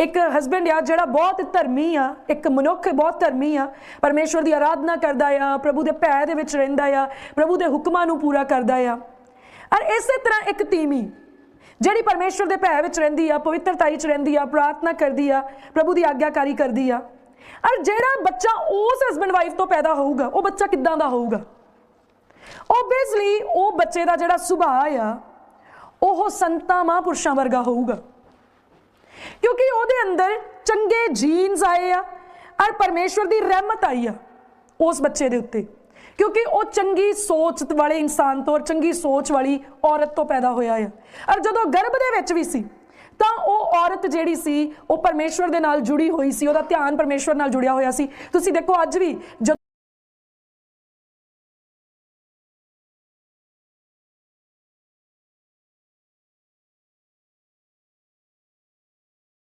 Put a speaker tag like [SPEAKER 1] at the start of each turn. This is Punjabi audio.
[SPEAKER 1] ਇੱਕ ਹਸਬੰਡ ਆ ਜਿਹੜਾ ਬਹੁਤ ਧਰਮੀ ਆ, ਇੱਕ ਮਨੁੱਖ ਬਹੁਤ ਧਰਮੀ ਆ, ਪਰਮੇਸ਼ਵਰ ਦੀ ਆਰਾਧਨਾ ਕਰਦਾ ਆ, ਪ੍ਰਭੂ ਦੇ ਭੈ ਦੇ ਵਿੱਚ ਰਹਿੰਦਾ ਆ, ਪ੍ਰਭੂ ਦੇ ਹੁਕਮਾਂ ਨੂੰ ਪੂਰਾ ਕਰਦਾ ਆ। ਔਰ ਇਸੇ ਤਰ੍ਹਾਂ ਇੱਕ ਤੀਮੀ ਜਿਹੜੀ ਪਰਮੇਸ਼ਵਰ ਦੇ ਭੈ ਵਿੱਚ ਰਹਿੰਦੀ ਆ, ਪਵਿੱਤਰਤਾਈ 'ਚ ਰਹਿੰਦੀ ਆ, ਪ੍ਰਾਰਥਨਾ ਕਰਦੀ ਆ, ਪ੍ਰਭੂ ਦੀ ਆਗਿਆਕਾਰੀ ਕਰਦੀ ਆ। ਔਰ ਜਿਹੜਾ ਬੱਚਾ ਉਸ ਹਸਬੰਡ ਵਾਈਫ ਤੋਂ ਪੈਦਾ ਹੋਊਗਾ, ਉਹ ਬੱਚਾ ਕਿੱਦਾਂ ਦਾ ਹੋਊਗਾ? ਓਬਵੀਅਸਲੀ ਉਹ ਬੱਚੇ ਦਾ ਜਿਹੜਾ ਸੁਭਾਅ ਆ, ਉਹ ਸੰਤਾਂ, ਮਹਾਂਪੁਰਸ਼ਾਂ ਵਰਗਾ ਹੋਊਗਾ। ਕਿਉਂਕਿ ਉਹਦੇ ਅੰਦਰ ਚੰਗੇ ਜੀਨਸ ਆਏ ਆ ਔਰ ਪਰਮੇਸ਼ਵਰ ਦੀ ਰਹਿਮਤ ਆਈ ਆ ਉਸ ਬੱਚੇ ਦੇ ਉੱਤੇ। ਕਿਉਂਕਿ ਉਹ ਚੰਗੀ ਸੋਚ ਵਾਲੇ ਇਨਸਾਨ ਤੋਂ ਔਰ ਚੰਗੀ ਸੋਚ ਵਾਲੀ ਔਰਤ ਤੋਂ ਪੈਦਾ ਹੋਇਆ ਆ। ਔਰ ਜਦੋਂ ਗਰਭ ਦੇ ਵਿੱਚ ਵੀ ਸੀ, ਤਾਂ ਉਹ ਔਰਤ ਜਿਹੜੀ ਸੀ, ਉਹ ਪਰਮੇਸ਼ਵਰ ਦੇ ਨਾਲ ਜੁੜੀ ਹੋਈ ਸੀ, ਉਹਦਾ ਧਿਆਨ ਪਰਮੇਸ਼ਵਰ ਨਾਲ ਜੁੜਿਆ ਹੋਇਆ ਸੀ। ਤੁਸੀਂ ਦੇਖੋ ਅੱਜ ਵੀ ਜਦੋਂ